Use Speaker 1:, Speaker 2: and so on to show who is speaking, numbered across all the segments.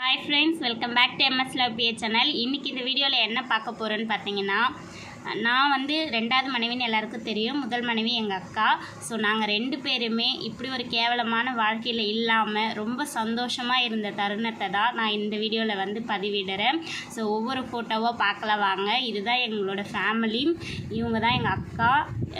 Speaker 1: Hi friends welcome back to MS love BA channel இன்றைக்கி இந்த வீடியோவில் என்ன பார்க்க போகிறோன்னு பார்த்தீங்கன்னா நான் வந்து ரெண்டாவது மனைவின்னு எல்லாருக்கும் தெரியும். முதல் மனைவி எங்கள் அக்கா. ஸோ நாங்கள் ரெண்டு பேருமே இப்படி ஒரு கேவலமான வாழ்க்கையில் இல்லாமல் ரொம்ப சந்தோஷமாக இருந்த தருணத்தை தான் நான் இந்த வீடியோவில் வந்து பதிவிடுறேன். ஸோ ஒவ்வொரு ஃபோட்டோவாக பார்க்கலாம் வாங்க. இதுதான் எங்களோட ஃபேமிலி இவங்க தான் எங்கள் அக்கா.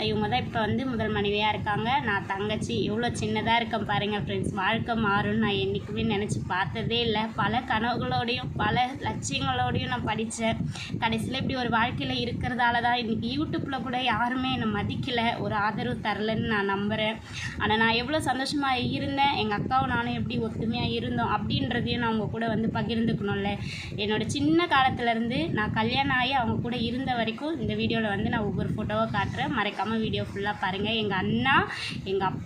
Speaker 1: இவங்க தான் இப்போ வந்து முதல் மனைவியாக இருக்காங்க. நான் தங்கச்சி. எவ்வளோ சின்னதாக இருக்கேன் பாருங்கள் ஃப்ரெண்ட்ஸ் வாழ்க்கை மாறும்னு நான் என்றைக்குமே நினச்சி பார்த்ததே இல்லை. பல கனவுகளோடையும் பல லட்சியங்களோடையும் நான் படித்தேன் கடைசியில் இப்படி ஒரு வாழ்க்கையில் இருக்கிறதா இருக்கிறதால தான் இன்றைக்கி யூடியூப்பில் கூட யாருமே என்னை மதிக்கலை. ஒரு ஆதரவு தரலன்னு நான் நம்புகிறேன் ஆனால் நான் எவ்வளோ சந்தோஷமாக இருந்தேன். எங்கள் அக்காவும் நானும் எப்படி ஒத்துமையாக இருந்தோம் அப்படின்றதையும் நான் அவங்க கூட வந்து பகிர்ந்துக்கணும்ல. என்னோட சின்ன காலத்துலேருந்து நான் கல்யாணம் ஆகி அவங்க கூட இருந்த வரைக்கும் இந்த வீடியோவில் வந்து நான் ஒவ்வொரு ஃபோட்டோவை காட்டுறேன். மறைக்காமல் வீடியோ ஃபுல்லாக பாருங்கள் எங்கள் அண்ணா எங்கள் அப்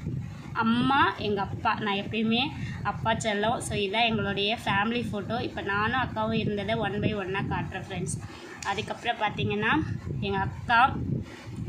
Speaker 1: அம்மா எங்கள் அப்பா நான் எப்பயுமே அப்பா செல்லம். ஸோ இதான் எங்களுடைய ஃபேமிலி ஃபோட்டோ இப்போ நானும் அக்காவும் இருந்ததை ஒன் பை ஒன்னாக காட்டுறேன் ஃப்ரெண்ட்ஸ் அதுக்கப்புறம் பார்த்தீங்கன்னா எங்கள் அக்கா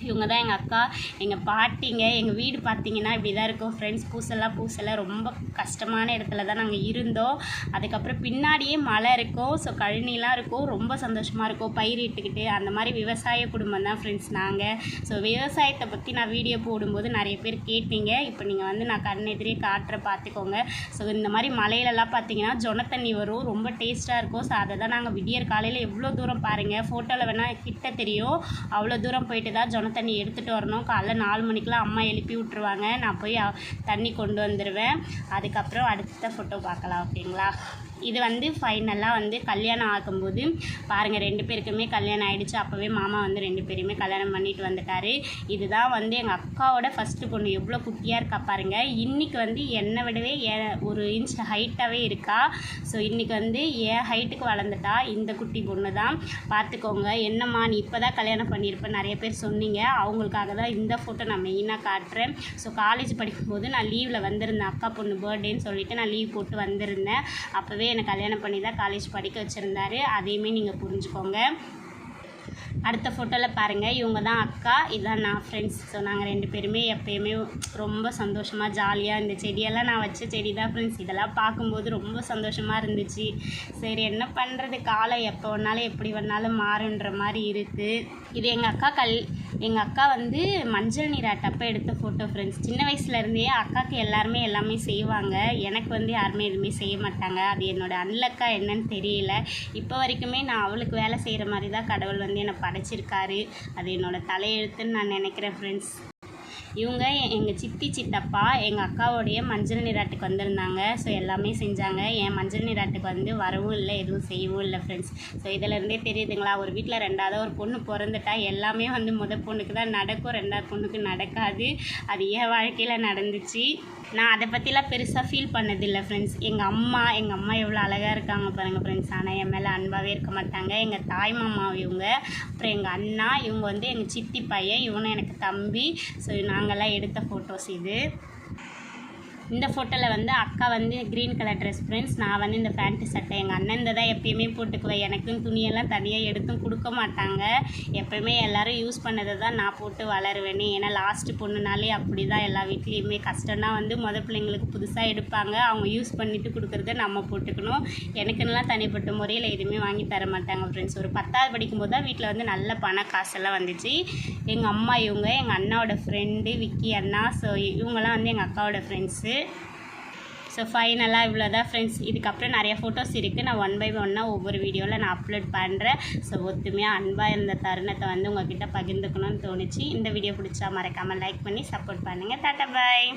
Speaker 1: இவங்க தான் எங்கள் அக்கா எங்கள் பாட்டிங்க எங்கள் வீடு பார்த்தீங்கன்னா இப்படி தான் இருக்கும். ஃப்ரெண்ட்ஸ் பூசெல்லாம் பூசெல்லாம் ரொம்ப கஷ்டமான இடத்துல தான் நாங்கள் இருந்தோம். அதுக்கப்புறம் பின்னாடியே மழை இருக்கும். ஸோ கழனிலாம் இருக்கும். ரொம்ப சந்தோஷமாக இருக்கும். பயிரிட்டுக்கிட்டு அந்த மாதிரி விவசாய குடும்பம் தான் ஃப்ரெண்ட்ஸ் நாங்கள் ஸோ விவசாயத்தை பற்றி நான் வீடியோ போடும்போது நிறைய பேர் கேட்டீங்க. இப்போ நீங்கள் வந்து நான் கண்ணெதிரே காட்டுற பார்த்துக்கோங்க. ஸோ இந்த மாதிரி மலையிலலாம் பார்த்தீங்கன்னா ஜொன தண்ணி வரும். ரொம்ப டேஸ்ட்டாக இருக்கும். ஸோ அதை தான் நாங்கள் விடியற் காலையில் எவ்வளோ தூரம் பாருங்கள் ஃபோட்டோவில் வேணால் கிட்ட தெரியும். அவ்வளோ தூரம் போயிட்டு தான் ஜொன தண்ணி எடுத்துகிட்டு வரணும். காலைல நாலு மணிக்கெலாம் அம்மா எழுப்பி விட்ருவாங்க நான் போய் தண்ணி கொண்டு வந்துடுவேன் அதுக்கப்புறம் அடுத்த ஃபோட்டோ பார்க்கலாம் ஓகேங்களா இது வந்து ஃபைனலாக வந்து கல்யாணம் ஆகும்போது பாருங்கள் ரெண்டு பேருக்குமே கல்யாணம் ஆகிடுச்சு அப்போவே மாமா வந்து ரெண்டு பேருமே கல்யாணம் பண்ணிட்டு வந்துட்டார். இதுதான் வந்து எங்கள் அக்காவோட ஃபஸ்ட்டு பொண்ணு. எவ்வளோ குட்டியாக இருக்கா பாருங்கள் இன்றைக்கி வந்து என்னை விடவே ஏ- ஒரு இன்ச் ஹைட்டாகவே இருக்கா. ஸோ இன்றைக்கி வந்து என் ஹைட்டுக்கு வளர்ந்துட்டா இந்த குட்டி பொண்ணு தான் பார்த்துக்கோங்க என்னம்மா நீ இப்போ தான் கல்யாணம் பண்ணியிருப்ப நிறைய பேர் சொன்னீங்க. அவங்களுக்காக தான் இந்த ஃபோட்டோ நான் மெயினாக காட்டுறேன். ஸோ காலேஜ் படிக்கும்போது நான் லீவில் வந்திருந்தேன். அக்கா பொண்ணு பர்த்டேன்னு சொல்லிட்டு நான் லீவ் போட்டு வந்திருந்தேன். அப்போவே என்னை கல்யாணம் பண்ணி தான் காலேஜ் படிக்க வச்சுருந்தாரு. அதையுமே நீங்கள் புரிஞ்சுக்கோங்க. அடுத்த ஃபோட்டோவில் பாருங்கள் இவங்க தான் அக்கா இதுதான் நான் ஃப்ரெண்ட்ஸ் ஸோ நாங்கள் ரெண்டு பேருமே எப்போயுமே ரொம்ப சந்தோஷமாக ஜாலியாக இந்த செடியெல்லாம் நான் வச்ச செடி தான் ஃப்ரெண்ட்ஸ் இதெல்லாம் பார்க்கும்போது ரொம்ப சந்தோஷமாக இருந்துச்சு. சரி என்ன பண்ணுறது காலம் எப்போ வேணாலும் எப்படி வேணாலும் மாறுன்ற மாதிரி இருக்குது இது எங்கள் அக்கா கல் எங்கள் அக்கா வந்து மஞ்சள் நீராட்டப்போ எடுத்த ஃபோட்டோ ஃப்ரெண்ட்ஸ் சின்ன வயசுலேருந்தே அக்காவுக்கு எல்லாருமே எல்லாமே செய்வாங்க. எனக்கு வந்து யாருமே எதுவுமே செய்ய மாட்டாங்க. அது என்னோடய அன்லக்கா என்னன்னு தெரியல. இப்போ வரைக்குமே நான் அவளுக்கு வேலை செய்கிற மாதிரி தான் கடவுள் வந்து என்னை படைச்சிருக்காரு. அது என்னோட தலையெழுத்துன்னு நான் நினைக்கிறேன் ஃப்ரெண்ட்ஸ் இவங்க எங்கள் சித்தி சித்தப்பா எங்கள் அக்காவுடைய மஞ்சள் நீராட்டுக்கு வந்திருந்தாங்க. ஸோ எல்லாமே செஞ்சாங்க. என் மஞ்சள் நீராட்டுக்கு வந்து வரவும் இல்லை எதுவும் செய்யவும் இல்லை ஃப்ரெண்ட்ஸ் ஸோ இதிலேருந்தே தெரியுதுங்களா? ஒரு வீட்டில் ரெண்டாவது ஒரு பொண்ணு பிறந்துட்டா எல்லாமே வந்து முத பொண்ணுக்கு தான் நடக்கும். ரெண்டாவது பொண்ணுக்கு நடக்காது. அது என் வாழ்க்கையில் நடந்துச்சு. நான் அதை பற்றிலாம் பெருசாக ஃபீல் பண்ணதில்லை ஃப்ரெண்ட்ஸ் எங்கள் அம்மா எங்கள் அம்மா எவ்வளோ அழகாக இருக்காங்க பாருங்கள் ஃப்ரெண்ட்ஸ் ஆனால் என் மேலே அன்பாகவே இருக்க மாட்டாங்க. எங்கள் தாய் மாமா இவங்க அப்புறம் எங்கள் அண்ணா இவங்க வந்து எங்கள் சித்தி பையன் இவனும் எனக்கு தம்பி. ஸோ நாங்கள்லாம் எடுத்த ஃபோட்டோஸ் இது. இந்த ஃபோட்டோவில் வந்து அக்கா வந்து க்ரீன் கலர் ட்ரெஸ் ஃப்ரெண்ட்ஸ் நான் வந்து இந்த பேண்ட்டு சட்டை எங்கள் அண்ணன் இந்த தான் எப்பயுமே போட்டுக்குவேன். எனக்கும் துணியெல்லாம் தனியாக எடுத்தும் கொடுக்க மாட்டாங்க. எப்பயுமே எல்லோரும் யூஸ் பண்ணதை தான் நான் போட்டு வளருவேனே. ஏன்னா லாஸ்ட்டு பொண்ணுனாலே அப்படி தான் எல்லா வீட்லேயுமே. கஷ்டம்னா வந்து முத பிள்ளைங்களுக்கு புதுசாக எடுப்பாங்க. அவங்க யூஸ் பண்ணிவிட்டு கொடுக்குறத நம்ம போட்டுக்கணும். எனக்குன்னெலாம் தனிப்பட்ட முறையில் எதுவுமே வாங்கி தர மாட்டாங்க ஃப்ரெண்ட்ஸ் ஒரு பத்தாவது படிக்கும்போது தான் வீட்டில் வந்து நல்ல பண காசெல்லாம் வந்துச்சு. எங்கள் அம்மா இவங்க எங்கள் அண்ணாவோட ஃப்ரெண்டு விக்கி அண்ணா ஸோ இவங்கெல்லாம் வந்து எங்கள் அக்காவோட ஃப்ரெண்ட்ஸு ஸோ ஃபைனலாக இவ்வளோ தான் ஃப்ரெண்ட்ஸ் இதுக்கப்புறம் நிறைய ஃபோட்டோஸ் இருக்குது நான் ஒன் பை ஒன்னாக ஒவ்வொரு வீடியோவில் நான் அப்லோட் பண்ணுறேன் ஸோ ஒத்துமையாக அன்பாக இருந்த தருணத்தை வந்து உங்ககிட்ட பகிர்ந்துக்கணும்னு தோணுச்சு. இந்த வீடியோ பிடிச்சா மறக்காமல் லைக் பண்ணி சப்போர்ட் பண்ணுங்கள் டாட்டா பாய்